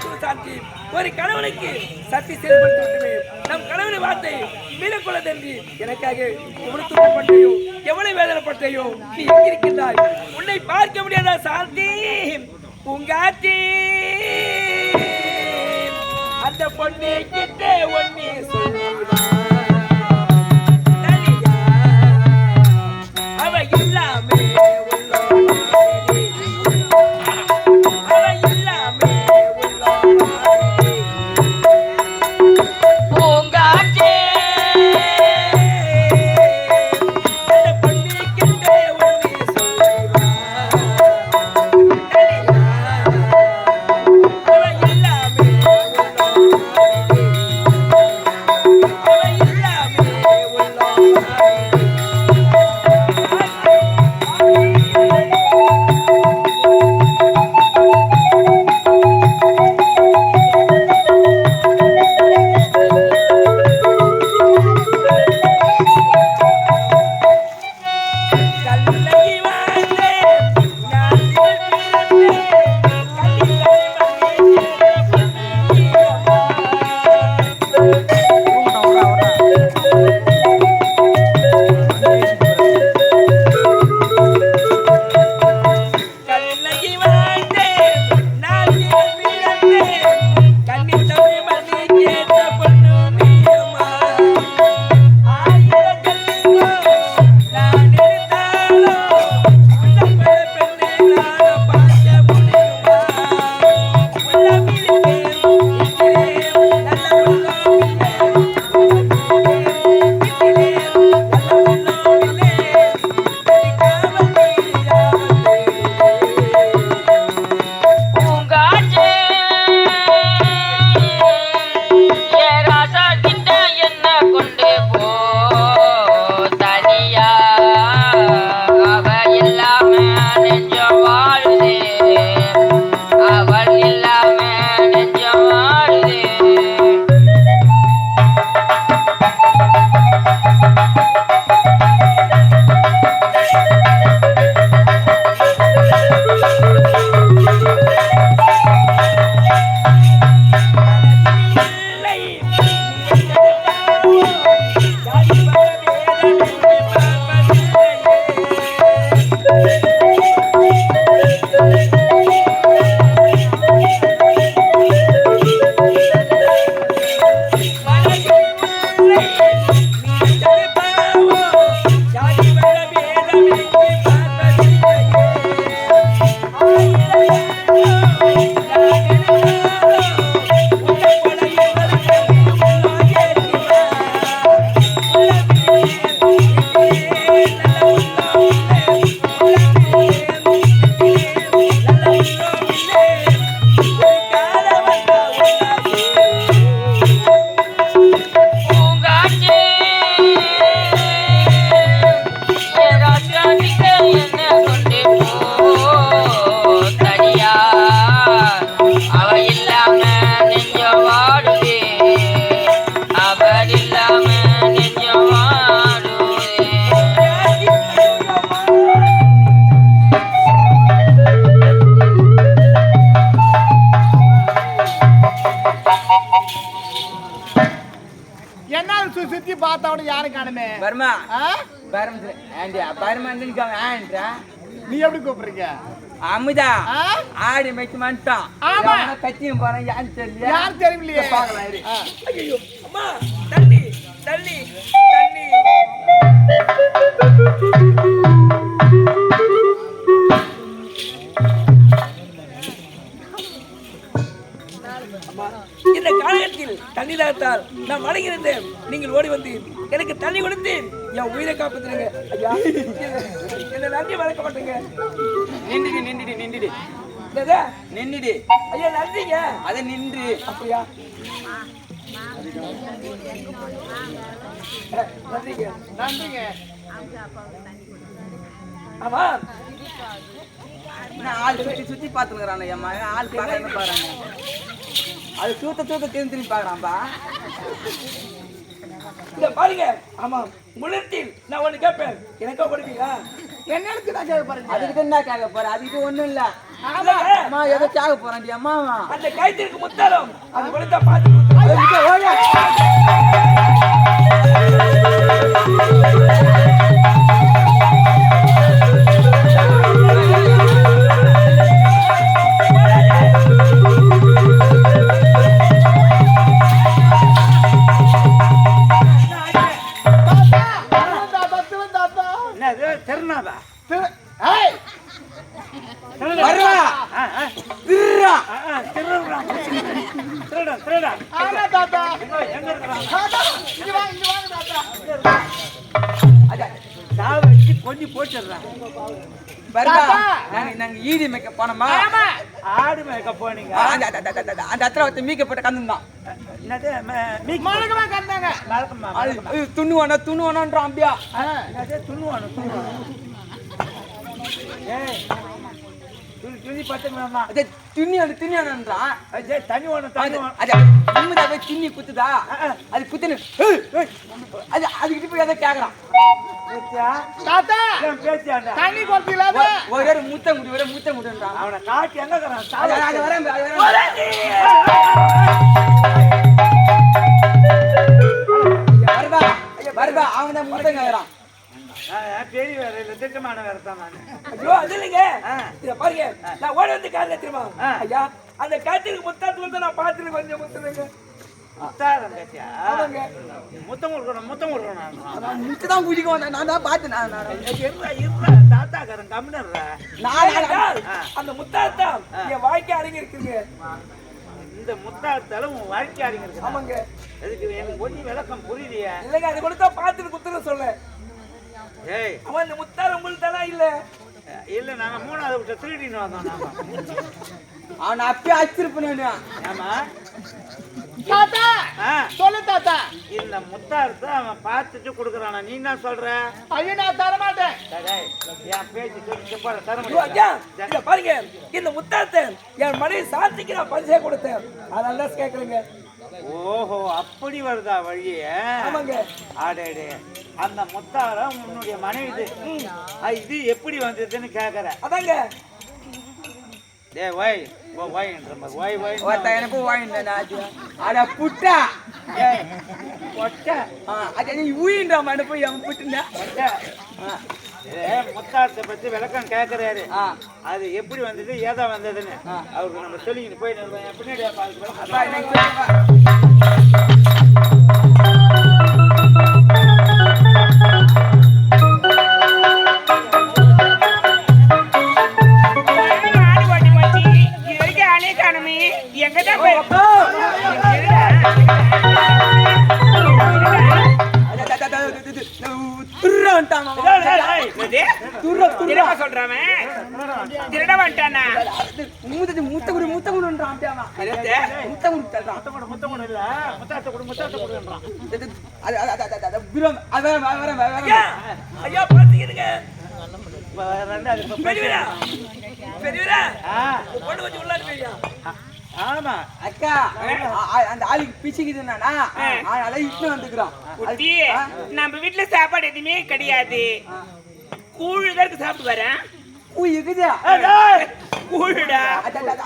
மருத்துவ சாந்தி. ஒரு கணவனுக்கு சக்தி செயல்படுத்தி நம் கணவனை வார்த்தை மீறக்கொள்ளதென்று எனக்காக எவ்வளவு துன்பப்பட்டையோ எவ்வளவு வேதனைப்பட்டையோ நீ எங்கிருக்கின்றாய் உன்னை பார்க்க முடியாத சாந்தி? உங்காத்தி அந்த பொண்ணு கிட்ட ஒன்னே சொல்லுவான் அவ இல்லாமே பார்த்தவன யாரும் காணுமே? பர்மா ஆ? பர்ம ஆண்டி பர்மா ஆண்ட்ரா நீ எப்படி கூப்பிடுறீங்க? அமுதா? ஆடி மேய்ச்சி மாட்டான் ஆமா. கத்தியும் போறேன் யான்னு தெரியல யாரும் தெரியலையே பார்க்கலாம். ஐயோ அம்மா தண்ணி தண்ணி தண்ணி இந்த காலகட்டத்தில் தண்ணி தாத்தால் நான் வணங்கியிருந்தேன். நீங்கள் ஓடி வந்து எனக்கு தண்ணி கொடுத்து என் உயிரை காப்பாத்துறீங்க. ஐயா என்ன நன்றி வளர்க்க மாட்டேங்க. நின்றுடி நின்றுடி நின்றுடி? நின்றுடி. ஐயா நன்றிங்க. அதை நின்று. அப்படியா? நன்றிங்க. நன்றிங்க. ஆமா. ஆள் சுத்தி சுத்தி பாத்துக்கிறான் அம்மா ஆள் பார்க்கறத பாருங்க. அது தூத்த தூத்த திரும்பி திரும்பி பாக்குறான்பா இந்த பாருங்க. ஆமா முன்னத்தில் நான் ஒண்ணு கேட்பேன் எனக்கா கொடுப்பீங்களா என்னன்னு தான் கேட்க பாருங்க அதுக்கு என்ன கேட்க போற அதுக்கு ஒண்ணும் இல்ல. அம்மா ஏதோ சாக போறான்டி அம்மா. அந்த கைத்திற்கு முத்தாலும் அது கொடுத்தா பார்த்து ஓயா மேய்க்க போனோமா? ஆடு மேய்க்க போனீங்க. அந்த இடத்துல ஒருத்தன் மீக்க போட்டு கந்துந்தான் துண்ணுவானா துண்ணுவானான்றான் அப்படியா துண்ணுவானு துண்ணுவானு துணி துணி பத்துக்கலாமா அது துண்ணியானு துண்ணியானன்றான் அது தண்ணி ஒன்று தண்ணி அது ஒன்று அது நிம்மதியா போய் துண்ணி குத்துதா? அது ஏய், அது அதுக்கிட்ட போய் அதை இல்லாத ஒரு குடி ஒரு முத்தம் குடுன்றான் அவனை காட்டி எங்க அது வரேன் அது வரேன். வருவா அவன் தான் முத்தம் கேக்குறான் நான் பெரிய வேற இல்லை திட்டமான வேற தான் நான். ஐயோ அது இல்லைங்க. இத பாருங்க. நான் ஓடி வந்து ஆ. ஐயா அந்த கைத்திற்கு முத்தாத்து வந்து நான் பார்த்துட்டு கொஞ்சம் முத்துறேங்க முத்தாரம் கேட்டியா? ஆமாங்க. முத்தம் கொடுக்கணும் முத்தம் கொடுக்கணும் அவன் முத்து தான் குடிக்க வந்தான். நான் தான் நான் நான் இருடா தாத்தாக்காரன் கம்மிடுறா நான் அந்த முத்தாத்தான் என் வாழ்க்கை அடங்கி இருக்குங்க இந்த முத்தாரத்தால உன் வாழ்க்கை அறிஞர் ஆமாங்க. எதுக்கு எனக்கு ஒண்ணு விளக்கம் புரியலையே? இல்லைங்க அது கொடுத்தா பார்த்துட்டு குத்துற சொல்ல அவன் இந்த முத்தார உங்களுக்கு இல்ல. இல்ல நாங்க மூணாவது விட்ட திருடின்னு வந்தோம் நாம அவன் அப்பயே அச்சிருப்பேன் ஆமா. தாத்தா சொல்லு தாத்தா. இந்த முத்தாரத்தை அவன் பார்த்துட்டு கொடுக்குறானா. நீ என்ன சொல்ற? ஐயோ நான் தர மாட்டேன் டேய், என் பேச்சு சொல்லி போற தர இத பாருங்க. இந்த முத்தாத்தை என் மனைவி சாந்திக்கு நான் பரிசையா கொடுத்தேன். அதனால தான் கேக்குறேங்க. ஓஹோ அப்படி வருதா வழியே? ஆமாங்க. ஆடேடே அந்த முத்தாரம் உன்னுடைய மனைவி இது எப்படி வந்ததுன்னு கேக்குற அதாங்க. டேய் ஒய் மாதிரி ஒய் ஒய் ஒருத்தன் எனக்கு வாங்கிட்டேன் அட புட்டா. ஆ, அது நீ ஊயின்றா மன போய் அவன் புட்டுண்டா? முத்தாரத்தை பத்தி விளக்கம் கேக்குறாரு. ஆ. அது எப்படி வந்தது ஏதா வந்ததுன்னு அவருக்கு நம்ம சொல்லிக்கிட்டு போய் பின்னாடி எங்கதான் போய் பெரியவரா பெரியவரா ஆ, பொண்ணு கொஞ்சம் உள்ளாரு பெரியா ஆமா. அக்கா அந்த ஆளுக்கு பிச்சுக்குதுன்னா அதனால இட்டு வந்துக்கிறான். குட்டி நம்ம வீட்டுல சாப்பாடு எதுவுமே கிடையாது. கூழு தான் சாப்பிட்டு வரேன். கூய் இருக்குதா கூழுடா.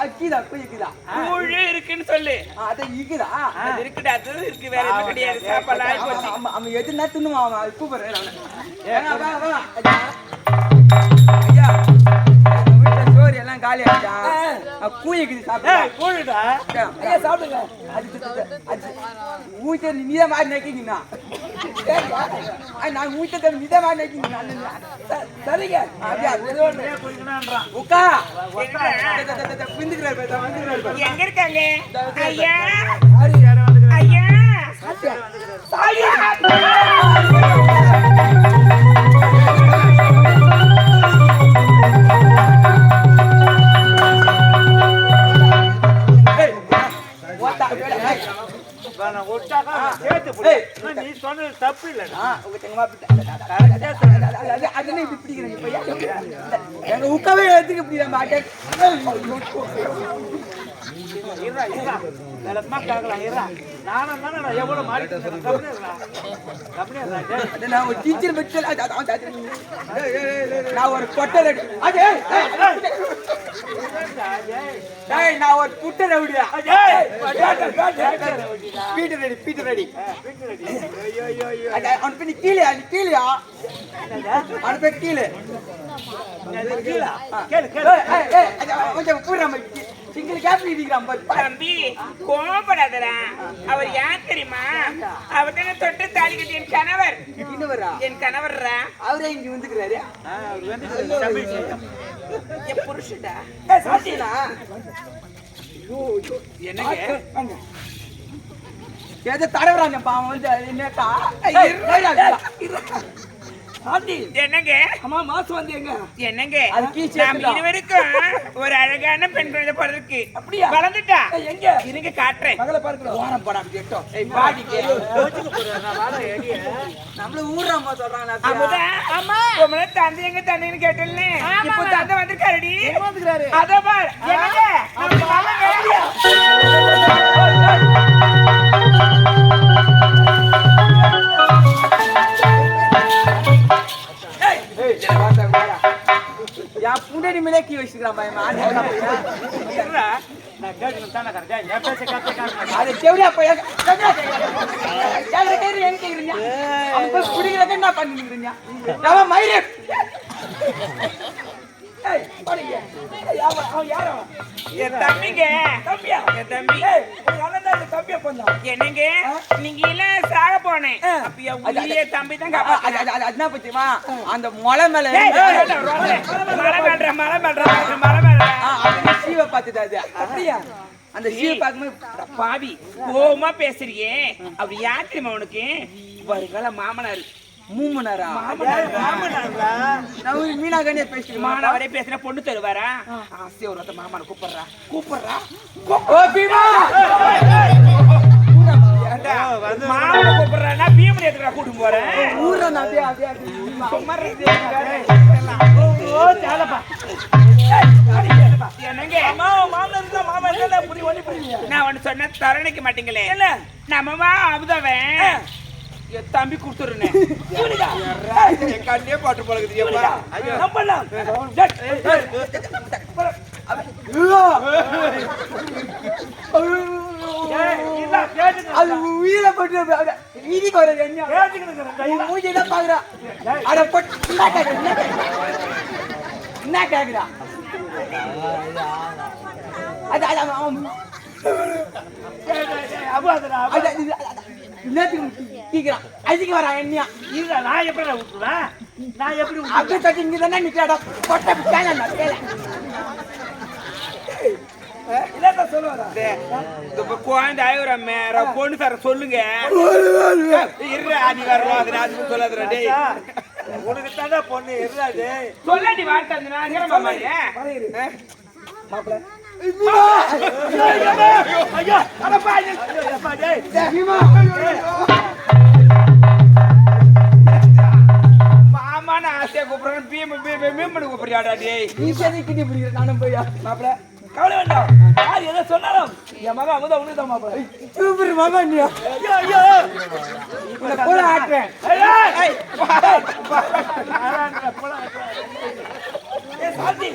அக்கிதா கூய் இருக்குதா கூழு இருக்குன்னு சொல்லு. அது இருக்குதா அது இருக்குடா அது இருக்கு வேற எதுவும் கிடையாது. சாப்பாடு அவன் எதுனா தின்னுவான் அது காலி ஆயிடுச்சா? அவன் கூய் இருக்குது சாப்பிடு. ஏய் கூழுடா ஐயா, ஐயா சாப்பிடுங்க. ஊத்த நீதான் மாதிரி நினைக்கிறீங்கண்ணா. நான் ஊத்த நீதான் மாதிரி நினைக்கிறீங்கண்ணா. ச- சரிங்க. உக்கா. பிந்துக்கிறாரு. எங்க இருக்காங்க? ஐயா. சரி. ஐயா. இவனை சேர்த்து நீ சொன்னது தப்பு இல்லடா. உங்க தங்கமா பிடி- அது, அது, இப்படி பிடிக்கிறீங்க எங்க எடுத்துக்க முடியல மாட்டேன். இருடா இருடா விளக்கமா கேட்கலாம் இருடா நானும் தானே நான் எவ்வளவு மாறி டேய். நான் ஒரு டீச்சர் அது- நான் ஒரு கொட்டை ரெடி. ஏய், நான் ஒரு புட்டை ரவுடியா பீட்டர் ரெடி ரெடி கீழே அது கீழேயா கீழே? கேளு கேளு. கொஞ்சம் சிங்கிள் கேப் இடிக்கிறான் தம்பி கோபப்படாதடா அவர் யார் தெரியுமா? அவர் தானே தொட்டு தாலி கட்டி என் கணவர். இன்னவரா? என் கணவர்ரா? அவரே இங்க வந்துக்கிறாரு. என் புருஷடா என்னங்க? ஏதோ தடவுறாங்க பாவம் வந்து என்னக்கா? ஆண்டி என்னங்க? அம்மா மாசம் வந்து எங்க என்னங்க நாம். இருவருக்கும் ஒரு அழகான பெண் குழந்தை பிறந்திருக்கு அப்படியா? வளர்ந்துட்டா? எங்க? இருங்க காட்டுறேன். மகளை பார்க்கிறோம் ஓரம் பாடி சொல்றாங்க உங்களை தந்தை எங்க தந்தைன்னு கேட்டேன்ல இப்போ தந்தை வந்திருக்காருடி. அத பார் என்னங்க? நம்ம மாமா என் புண்டடி மிளக்கி வச்சுக்கிறான் பையன் இருடா, நான் கேட்டுக்கிட்டு தானே. டேய், என் பேச்சை கேட்டு கேட்க அது செவிலியா பையன் எங்க கேக்குறீங்க அவங்க குடிக்கிறத என்ன பண்ணிக்கிறீங்க அவன் மயிலே? என் தம்பிங்க. தம்பியா? என் தம்பி. தம்பியை கொன்னான். என்னங்க? நீங்க இல்ல சாக போனேன். அப்ப என் உயிரிய தம்பி தான் அது அது- அது- அது என்ன பத்தியமா அந்த முளை மேல மழை மேல்ற மழை மேல்ற மழை அந்த சீவை பார்த்தது அது. அப்படியா? அந்த சீவை பார்க்கும்போது பாவி கோவமா பேசுறியே. அப்படி யார் தெரியுமா உனக்கு? வருகால மாமனார். மூமனரா? மாமனார்ல. நான் ஒரு மீனா கண்ணிய பேசிக்கிறேன் மாணவரே பேசுற பொண்ணு தருவாரா? ஆசை ஒரு மாமனை கூப்பிடுறா. கூப்பிடுறா? ஓ பீமா! ஓ, வந்து மாமனை கூப்பிடுறா பீமன் எதுக்குறா கூட்டு போறேன் ஊர்ல நான். என்னங்க? மாமனார் இருந்தா மாமா இல்லைன்னா புடி, ஒண்ணி புடிங்க. நான் ஒண்ணு சொன்ன தரணிக்க மாட்டீங்களே. என்ன? நம்மவா அமுதவன். என் தம்பி கொடுத்துருனேன் இவனுக்கா? என் கண்ணே பாட்டு பழகுது. அது உயிரை போட்டு வீதிக்கு வர என்ன? கேட்டுக்கிட்டு இருக்கிறேன், கையில. மூஞ்சி தான் பாக்குறா அட போட்டு? என்ன கேக்குறா அது அது அவன் அது அது- அது- கேக்குறான் அதுக்கு வரான் என்னையா இருடா, நான் எப்படிடா விட்டுருவேன்? நான் எப்படி? அப்படியே தட்டி இங்க தானே நிக்கிறாடா கொட்டை நான் கேள குழந்தை ஆயிரம் மேர பொண்ணு தர சொல்லுங்க. நீ வரணும் அது நான் சொல்லாதுடா டேய். உனக்கு பொண்ணு டேய். சொல்லாடி வார்த்தை நான். மாப்பிள்ளை. ஐயோ, அடப்பா, ஐயோ, அப்பா, டேய். மாமா நான் ஆசையா கூப்பிடுறேன் பீம பீம பீமனு கூப்பிடுறியாடா டேய் நீ சரி கிட்டி பிடிக்கிற நானும் போயா மாப்பிள்ளை, கவலை வேண்டாம் யார் எதை சொன்னாலும் என் மகன் அமுதா உனக்கு தான் சூப்பர் மாமா நீயா ஐயோ, ஐயோ. இந்த போல ஆட்டுறேன் ஏய், ஏய். ஆறாண்டா, போலாம். சாந்தி.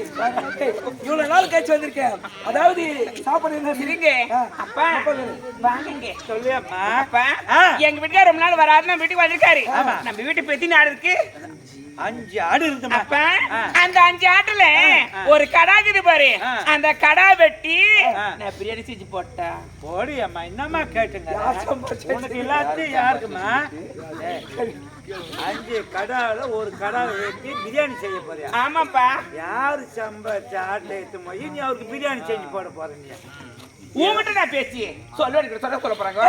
இவ்வளவு நாள் கழிச்சு வந்திருக்கேன் அதாவது சாப்பாடு இருங்க. அப்பா வாங்குங்க சொல்லியம்மா. அப்பா. எங்க வீட்டுக்கார ரொம்ப நாள் வராது நம்ம வீட்டுக்கு வந்திருக்காரு நம்ம வீட்டு பெத்தி நாடு இருக்கு அஞ்சு ஆடு ஆ. அந்த அஞ்சு ஆட்டுல ஒரு கடா இருக்குது பாரு. அந்த கடா வெட்டி. நான் பிரியாணி செஞ்சு போட்டேன் போடி அம்மா என்னம்மா கேட்டுங்க. உனக்கு எல்லாத்தையும் யாருக்குமா அஞ்சு கடாவில் ஒரு கடாவை வெட்டி பிரியாணி செய்ய போறியா? ஆமாப்பா. யாரு சம்பாதிச்ச ஆட்டில் எடுத்து போய் நீ அவருக்கு பிரியாணி செஞ்சு போட போற நீ. உங்ககிட்ட நான் பேசி சொல்ல சொல்ல சொல்ல போறாங்க.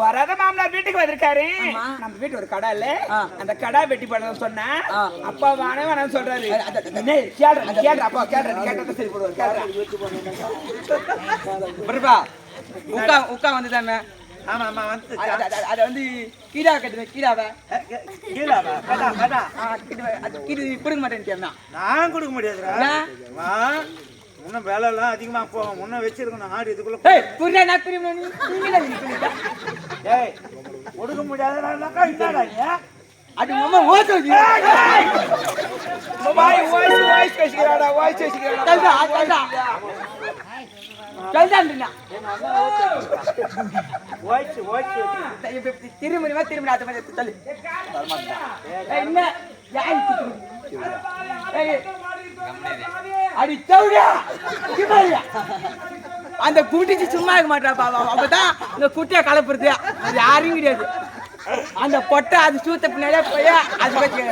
வராத மாமனார் வீட்டுக்கு வந்திருக்காரு. நம்ம வீட்டு ஒரு கடை இல்ல. அந்த கடை வெட்டி போடணும் சொன்னா அப்பா வானே சொல்றாரு. கேளுடா, அப்பா கேட்டா சரி போடுவாரு, கேளுடா. பிரபா உக்கா உக்கா வந்து தானே ஆமா ஆமா வந்து அதை வந்து கீழா கட்டுவேன் கீழாவை கீழாவா கடா கடா அது கீழே கொடுக்க மாட்டேன் நான் கொடுக்க முடியாதுடா? வா இன்னும் வேலை எல்லாம் அதிகமா போகும் முன்ன வச்சிருக்கணும் ஆடு இதுக்குள்ள ஏய் புரியல நான் நிக்கிறீங்க ஏய் ஒடுக்க முடியாதனாக்கா என்னடா அது மாமா ஓட்டு வாய் வாய்ஸ் வாய்ஸ் பேசிக்கிறாடா பேசிக்கிறாடா. திரும்ப திரும்ப ஏய், என்ன அந்த குட்டிச்சு சும்மா இருக்க மாட்டா பாவா அப்பதான் இந்த குட்டியை கலப்புறது அது யாரும் கிடையாது அந்த பொட்டை அது சூத்த பின்னாலே போய் அது வச்சு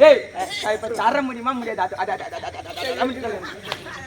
ஏய் இப்ப தர முடியுமா முடியாது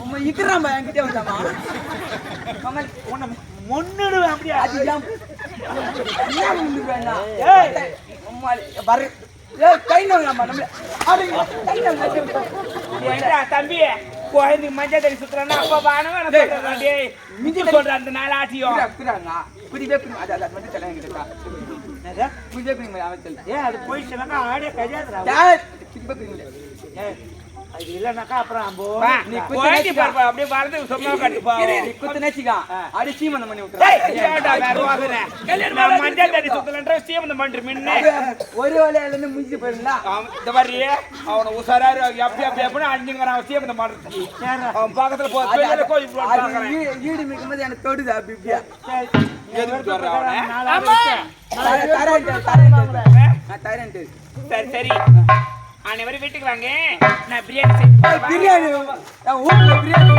உண்மை இருக்கிறாம்பா என்கிட்ட வந்தாமா? கமல் உன்னை மொன்னுடுவேன் அப்படியே அதிகம் தம்பி குழந்தைக்கு மஞ்சள் தண்ணி சுத்துறானா அப்ப வானவன் மிஞ்சி சொல்ற அந்த நாளாட்டியம் புரிவே மஞ்சள் தலை புரிவே அமைச்சல் ஏ அது போயிடுச்சுன்னா ஆடே கஜாதுரா திரும்ப அது இல்லனாக்கா அப்புறம் அம்போ. நீ குத்தி பாப்பா அப்படியே வரது சும்மா கட்டு நீ குத்து நேச்சிகா அடி சீமந்தம் பண்ணி விட்டுறேன் ஏடா வேற வாசனே கல்யாணம் மஞ்சள் தடி சுத்தலன்ற சீமந்தம் பண்ற மின்ன. ஒரு வேளையில இருந்து முடிஞ்சு போயிரல இந்த மாதிரி அவன உசாரா எப்ப எப்ப எப்ப அஞ்சுங்கற சீமந்தம் பண்றது. அவன் பக்கத்துல போய் பேல கோய் போடுறாங்க ஈடு எனக்கு தொடுது அப்படியே தரேன் தரேன். சரி சரி. அனைவரும் வீட்டுக்கு வாங்க. நான் பிரியாணி செஞ்சு பிரியாணி பிரியாணி.